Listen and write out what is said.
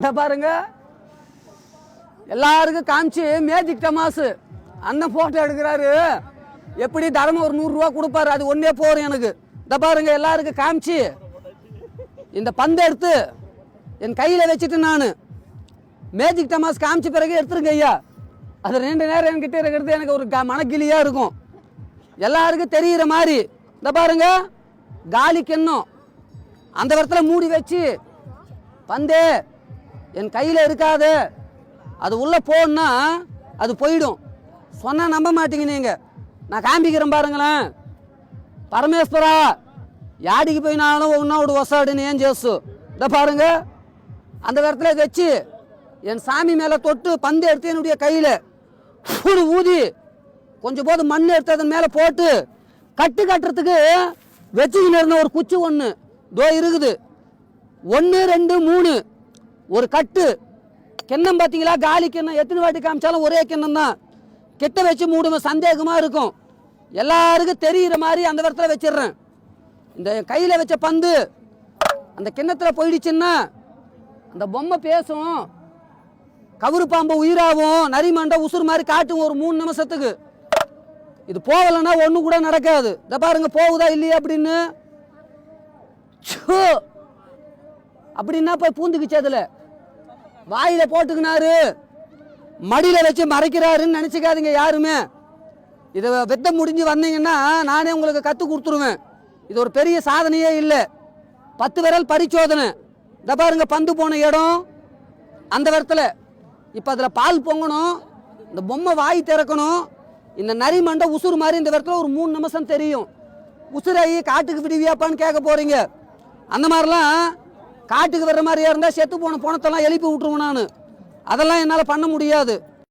இத பாருங்க. எல்லாருக்கும் காமிச்சு மேஜிக் டமாஸ் அண்ணன் போட்டோ எடுக்கிறாரு. எப்படி தரமும் ஒரு நூறுரூவா கொடுப்பாரு? அது ஒன்றே போகிறோம் எனக்கு. இத பாருங்க எல்லாருக்கும் காமிச்சு. இந்த பந்தை எடுத்து என் கையில் வச்சுட்டு நான். மேஜிக் டமாஸ் காமிச்ச பிறகு எடுத்துருங்க ஐயா. அது ரெண்டு நேரம் என்கிட்ட இருக்கிறது எனக்கு ஒரு க- மனக்கிளியாக இருக்கும். எல்லாருக்கும் தெரிகிற மாதிரி. இந்த பாருங்க. காலி கிண்ணம். அந்த இடத்துல மூடி வச்சு பந்தே என் கையில் இருக்காது அது உள்ளே போகணுன்னா அது போயிடும் சொன்னால் நம்ப மாட்டீங்க நீங்கள் நான் காமிக்கிறேன் பாருங்களேன் పరమేశ్వరా యాడికి పోయినాను ఉన్నాడు వస్తాడని ఏం చేస్తూ இதை பாருங்க அந்த இடத்துல வச்சு என் சாமி மேலே தொட்டு பந்து எடுத்து என்னுடைய கையில் ஃபுல் ஊதி கொஞ்சம் போது மண் எடுத்து அதன் மேலே போட்டு கட்டு கட்டுறதுக்கு வச்சுக்கின்னு இருந்த ஒரு குச்சி ஒன்று தோ இருக்குது ஒன்று ரெண்டு மூணு ஒரு கட்டு. கிண்ணம் பார்த்தீங்களா? காலி கிண்ணம். எத்தனை வாட்டி காமிச்சாலும் ஒரே கிண்ணம் தான். கிட்ட வச்சு மூடும் சந்தேகமாக இருக்கும். எல்லாருக்கும் தெரிகிற மாதிரி அந்த இடத்துல வச்சிடுறேன். இந்த கையில் வச்ச பந்து அந்த கிண்ணத்தில் போயிடுச்சுன்னா அந்த பொம்மை பேசும். கவுரு பாம்பு உயிராகும் நரிமண்டை உசுறு மாதிரி காட்டும் ஒரு மூணு நிமிஷத்துக்கு. இது போகலைன்னா ஒன்றும் கூட நடக்காது. இதை பாருங்க போகுதா இல்லையா அப்படின்னு. அப்படின்னா போய் பூந்துக்குச்சு அதில்? வாயில போட்டுக்கினாரு. மடியில் வச்சு மறைக்கிறாருன்னு நினச்சிக்காதீங்க யாருமே. இதை வெத்த முடிஞ்சு வந்தீங்கன்னா நானே உங்களுக்கு கற்றுக் கொடுத்துருவேன். இது ஒரு பெரிய சாதனையே இல்லை. பத்து விரல் பரிசோதனை. இந்த பாருங்க பந்து போன இடம். அந்த இடத்துல இப்போ அதில் பால் பொங்கணும். இந்த பொம்மை வாய் திறக்கணும். இந்த நரி மண்டை உசுறு மாதிரி இந்த இடத்துல ஒரு மூணு நிமிஷம் தெரியும். உசுராகி காட்டுக்கு விடுவியாப்பான்னு கேட்க போகிறீங்க அந்த மாதிரிலாம் காட்டுக்கு வர்ற மாதிரியா இருந்தால் செத்து போன பணத்தெல்லாம் எழுப்பி விட்ருவேன் நான். அதெல்லாம் என்னால் பண்ண முடியாது.